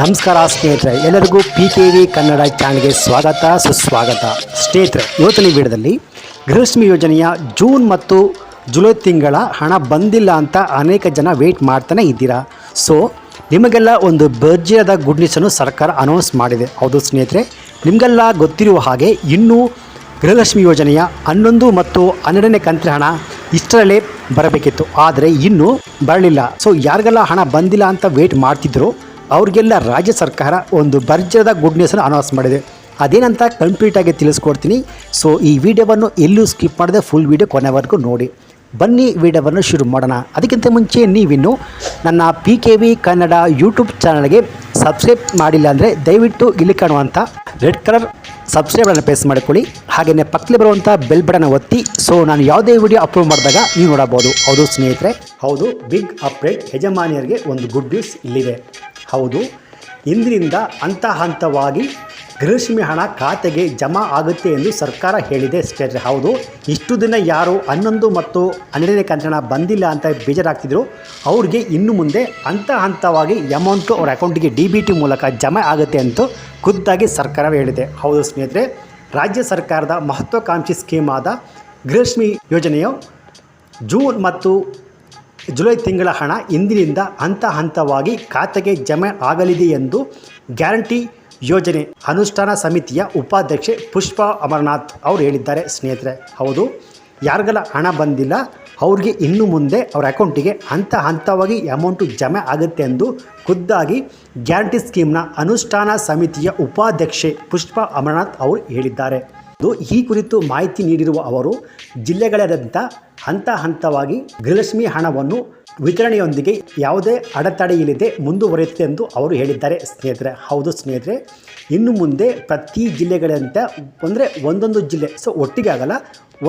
ನಮಸ್ಕಾರ ಸ್ನೇಹಿತರೆ, ಎಲ್ಲರಿಗೂ ಪಿ ಕೆ ವಿ ಕನ್ನಡ ಚಾನಲ್ಗೆ ಸ್ವಾಗತ, ಸುಸ್ವಾಗತ. ಸ್ನೇಹಿತರೆ, ಇವತ್ತಿನ ವಿಡಿಯೋದಲ್ಲಿ ಗೃಹಲಕ್ಷ್ಮಿ ಯೋಜನೆಯ ಜೂನ್ ಮತ್ತು ಜುಲೈ ತಿಂಗಳ ಹಣ ಬಂದಿಲ್ಲ ಅಂತ ಅನೇಕ ಜನ ವೆಯ್ಟ್ ಮಾಡ್ತಾನೆ ಇದ್ದೀರಾ? ಸೊ ನಿಮಗೆಲ್ಲ ಒಂದು ಭರ್ಜಿಯಾದ ಗುಡ್ ನ್ಯೂಸನ್ನು ಸರ್ಕಾರ ಅನೌನ್ಸ್ ಮಾಡಿದೆ. ಹೌದು ಸ್ನೇಹಿತರೆ, ನಿಮಗೆಲ್ಲ ಗೊತ್ತಿರುವ ಹಾಗೆ ಇನ್ನೂ ಗೃಹಲಕ್ಷ್ಮಿ ಯೋಜನೆಯ ಹನ್ನೊಂದು ಮತ್ತು ಹನ್ನೆರಡನೇ ಕಂತಿನ ಹಣ ಇಷ್ಟರಲ್ಲೇ ಬರಬೇಕಿತ್ತು. ಆದರೆ ಇನ್ನೂ ಬರಲಿಲ್ಲ. ಸೊ ಯಾರಿಗೆಲ್ಲ ಹಣ ಬಂದಿಲ್ಲ ಅಂತ ವೇಟ್ ಮಾಡ್ತಿದ್ರು? ಅವ್ರಿಗೆಲ್ಲ ರಾಜ್ಯ ಸರ್ಕಾರ ಒಂದು ಭರ್ಜರದ ಗುಡ್ ನ್ಯೂಸನ್ನು ಅನೌನ್ಸ್ ಮಾಡಿದೆ. ಅದೇನಂತ ಕಂಪ್ಲೀಟಾಗಿ ತಿಳಿಸ್ಕೊಡ್ತೀನಿ. ಸೊ ಈ ವಿಡಿಯೋವನ್ನು ಎಲ್ಲೂ ಸ್ಕಿಪ್ ಮಾಡದೆ ಫುಲ್ ವಿಡಿಯೋ ಕೊನೆವರೆಗೂ ನೋಡಿ. ಬನ್ನಿ ವಿಡಿಯೋವನ್ನು ಶುರು ಮಾಡೋಣ. ಅದಕ್ಕಿಂತ ಮುಂಚೆ ನೀವಿನ್ನು ನನ್ನ P K V Kannada YouTube ಚಾನಲ್ಗೆ ಸಬ್ಸ್ಕ್ರೈಬ್ ಮಾಡಿಲ್ಲ ಅಂದರೆ ದಯವಿಟ್ಟು ಇಲ್ಲಿ ಕಾಣುವಂಥ ರೆಡ್ ಕಲರ್ ಸಬ್ಸ್ಕ್ರೈಬ್ಗಳನ್ನು ಪ್ರೆಸ್ ಮಾಡಿಕೊಳ್ಳಿ. ಹಾಗೆಯೇ ಪಕ್ಕದಲ್ಲಿ ಬರುವಂಥ ಬೆಲ್ ಬಟನ್ ಒತ್ತಿ. ಸೊ ನಾನು ಯಾವುದೇ ವಿಡಿಯೋ ಅಪ್ಲೋಡ್ ಮಾಡಿದಾಗ ನೀವು ನೋಡಬಹುದು. ಹೌದು ಸ್ನೇಹಿತರೆ, ಹೌದು ಬಿಗ್ ಅಪ್ಡೇಟ್ ಯಜಮಾನಿಯರಿಗೆ ಒಂದು ಗುಡ್ ನ್ಯೂಸ್ ಇಲ್ಲಿದೆ. ಹೌದು. ಇಂದಿನಿಂದ ಹಂತ ಹಂತವಾಗಿ ಗೃಹಲಕ್ಷ್ಮಿ ಹಣ ಖಾತೆಗೆ ಜಮಾ ಆಗುತ್ತೆ ಎಂದು ಸರ್ಕಾರ ಹೇಳಿದೆ ಸ್ನೇಹಿತರೆ ಹೌದು. ಇಷ್ಟು ದಿನ ಯಾರು ಹನ್ನೊಂದು ಮತ್ತು ಹನ್ನೆರಡನೇ ಕಂತಣ ಬಂದಿಲ್ಲ ಅಂತ ಬೇಜಾರಾಗ್ತಿದ್ರು. ಅವ್ರಿಗೆ ಇನ್ನು ಮುಂದೆ ಹಂತ ಹಂತವಾಗಿ ಅಮೌಂಟು ಅವ್ರ ಅಕೌಂಟಿಗೆ ಡಿ ಬಿ ಟಿ ಮೂಲಕ ಜಮಾ ಆಗುತ್ತೆ ಅಂತ ಖುದ್ದಾಗಿ ಸರ್ಕಾರ ಹೇಳಿದೆ. ಹೌದು ಸ್ನೇಹಿತರೆ. ರಾಜ್ಯ ಸರ್ಕಾರದ ಮಹತ್ವಾಕಾಂಕ್ಷಿ ಸ್ಕೀಮ್ ಆದ ಗೃಹಲಕ್ಷ್ಮಿ ಯೋಜನೆಯು ಜೂನ್ ಮತ್ತು ಜುಲೈ ತಿಂಗಳ ಹಣ ಇಂದಿನಿಂದ ಹಂತ ಹಂತವಾಗಿ ಖಾತೆಗೆ ಜಮೆ ಆಗಲಿದೆ ಎಂದು ಗ್ಯಾರಂಟಿ ಯೋಜನೆ ಅನುಷ್ಠಾನ ಸಮಿತಿಯ ಉಪಾಧ್ಯಕ್ಷೆ ಪುಷ್ಪ ಅಮರನಾಥ್ ಅವರು ಹೇಳಿದ್ದಾರೆ. ಸ್ನೇಹಿತರೆ, ಹೌದು, ಯಾರಿಗೆಲ್ಲ ಹಣ ಬಂದಿಲ್ಲ, ಅವ್ರಿಗೆ ಇನ್ನು ಮುಂದೆ ಅವ್ರ ಅಕೌಂಟಿಗೆ ಹಂತ ಹಂತವಾಗಿ ಅಮೌಂಟು ಜಮೆ ಆಗುತ್ತೆ ಎಂದು ಖುದ್ದಾಗಿ ಗ್ಯಾರಂಟಿ ಸ್ಕೀಮ್ನ ಅನುಷ್ಠಾನ ಸಮಿತಿಯ ಉಪಾಧ್ಯಕ್ಷೆ ಪುಷ್ಪ ಅಮರನಾಥ್ ಅವರು ಹೇಳಿದ್ದಾರೆ. ಈ ಕುರಿತು ಮಾಹಿತಿ ನೀಡಿರುವ ಅವರು, ಜಿಲ್ಲೆಗಳಾದ್ಯಂತ ಹಂತ ಹಂತವಾಗಿ ಗೃಹಲಕ್ಷ್ಮಿ ಹಣವನ್ನು ವಿತರಣೆಯೊಂದಿಗೆ ಯಾವುದೇ ಅಡೆತಡೆ ಇಲ್ಲದೆ ಮುಂದುವರಿಯುತ್ತೆ ಎಂದು ಅವರು ಹೇಳಿದ್ದಾರೆ. ಸ್ನೇಹಿತರೆ, ಹೌದು ಸ್ನೇಹಿತರೆ, ಇನ್ನು ಮುಂದೆ ಪ್ರತಿ ಜಿಲ್ಲೆಗಳಂತ ಅಂದರೆ ಒಂದೊಂದು ಜಿಲ್ಲೆ, ಸೊ ಒಟ್ಟಿಗೆ ಆಗಲ್ಲ,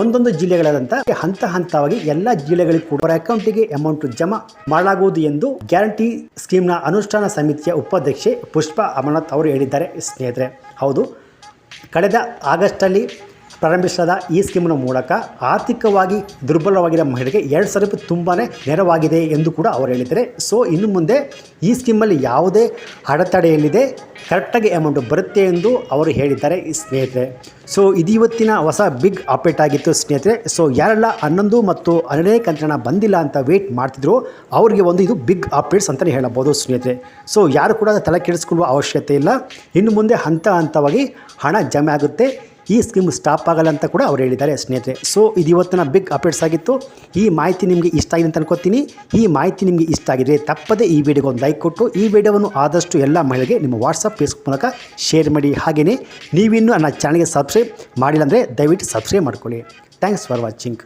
ಒಂದೊಂದು ಜಿಲ್ಲೆಗಳಾದಂಥ ಹಂತ ಹಂತವಾಗಿ ಎಲ್ಲ ಜಿಲ್ಲೆಗಳಿಗೂ ಕೂಡ ಅಕೌಂಟಿಗೆ ಅಮೌಂಟ್ ಜಮಾ ಮಾಡಲಾಗುವುದು ಎಂದು ಗ್ಯಾರಂಟಿ ಸ್ಕೀಮ್ನ ಅನುಷ್ಠಾನ ಸಮಿತಿಯ ಉಪಾಧ್ಯಕ್ಷೆ ಪುಷ್ಪಾ ಅಮರನಾಥ್ ಅವರು ಹೇಳಿದ್ದಾರೆ. ಸ್ನೇಹಿತರೆ, ಹೌದು, ಕಳೆದ ಆಗಸ್ಟಲ್ಲಿ ಪ್ರಾರಂಭಿಸಲಾದ ಈ ಸ್ಕೀಮ್ನ ಮೂಲಕ ಆರ್ಥಿಕವಾಗಿ ದುರ್ಬಲವಾಗಿರೋ ಮಹಿಳೆಗೆ ಎರಡು ಸಾವಿರ ರೂಪಾಯಿ ತುಂಬಾ ನೆರವಾಗಿದೆ ಎಂದು ಕೂಡ ಅವರು ಹೇಳಿದ್ದಾರೆ. ಸೊ ಇನ್ನು ಮುಂದೆ ಈ ಸ್ಕೀಮಲ್ಲಿ ಯಾವುದೇ ಅಡೆತಡೆಯಲ್ಲಿದೆ, ಕರೆಕ್ಟಾಗಿ ಅಮೌಂಟ್ ಬರುತ್ತೆ ಎಂದು ಅವರು ಹೇಳಿದ್ದಾರೆ ಈ ಸ್ನೇಹಿತರೆ. ಸೊ ಇದು ಇವತ್ತಿನ ಹೊಸ ಬಿಗ್ ಅಪ್ಡೇಟ್ ಆಗಿತ್ತು ಸ್ನೇಹಿತರೆ. ಸೊ ಯಾರೆಲ್ಲ ಹನ್ನೊಂದು ಮತ್ತು ಹನ್ನೆರಡನೇ ಕಂತನ ಬಂದಿಲ್ಲ ಅಂತ ವೇಟ್ ಮಾಡ್ತಿದ್ರು ಅವರಿಗೆ ಒಂದು ಇದು ಬಿಗ್ ಅಪ್ಡೇಟ್ಸ್ ಅಂತಲೇ ಹೇಳಬಹುದು ಸ್ನೇಹಿತರೆ. ಸೊ ಯಾರು ಕೂಡ ತಲೆ ಕೆಡಿಸ್ಕೊಳ್ಳುವ ಅವಶ್ಯಕತೆ ಇಲ್ಲ. ಇನ್ನು ಮುಂದೆ ಹಂತ ಹಂತವಾಗಿ ಹಣ ಜಮೆ ಆಗುತ್ತೆ. ಈ ಸ್ಕೀಮ್ ಸ್ಟಾಪ್ ಆಗಲ್ಲ ಅಂತ ಕೂಡ ಅವ್ರು ಹೇಳಿದ್ದಾರೆ ಸ್ನೇಹಿತರೆ. ಸೊ ಇದು ಇವತ್ತಿನ ಬಿಗ್ ಅಪ್ಡೇಟ್ಸ್ ಆಗಿತ್ತು. ಈ ಮಾಹಿತಿ ನಿಮಗೆ ಇಷ್ಟ ಆಗಿದೆ ಅಂತ ಅನ್ಕೋತೀನಿ. ಈ ಮಾಹಿತಿ ನಿಮಗೆ ಇಷ್ಟ ಆಗಿದ್ರೆ ತಪ್ಪದೇ ಈ ವಿಡಿಯೋಗೆ ಒಂದು ಲೈಕ್ ಕೊಟ್ಟು, ಈ ವಿಡಿಯೋವನ್ನು ಆದಷ್ಟು ಎಲ್ಲ ಮಹಿಳೆಗೆ ನಿಮ್ಮ ವಾಟ್ಸಪ್ ಫೇಸ್ಬುಕ್ ಮೂಲಕ ಶೇರ್ ಮಾಡಿ. ಹಾಗೆಯೇ ನೀವಿನ್ನೂ ನನ್ನ ಚಾನಲ್ಗೆ ಸಬ್ಸ್ಕ್ರೈಬ್ ಮಾಡಿಲ್ಲ ಅಂದರೆ ದಯವಿಟ್ಟು ಸಬ್ಸ್ಕ್ರೈಬ್ ಮಾಡ್ಕೊಳ್ಳಿ. Thanks for watching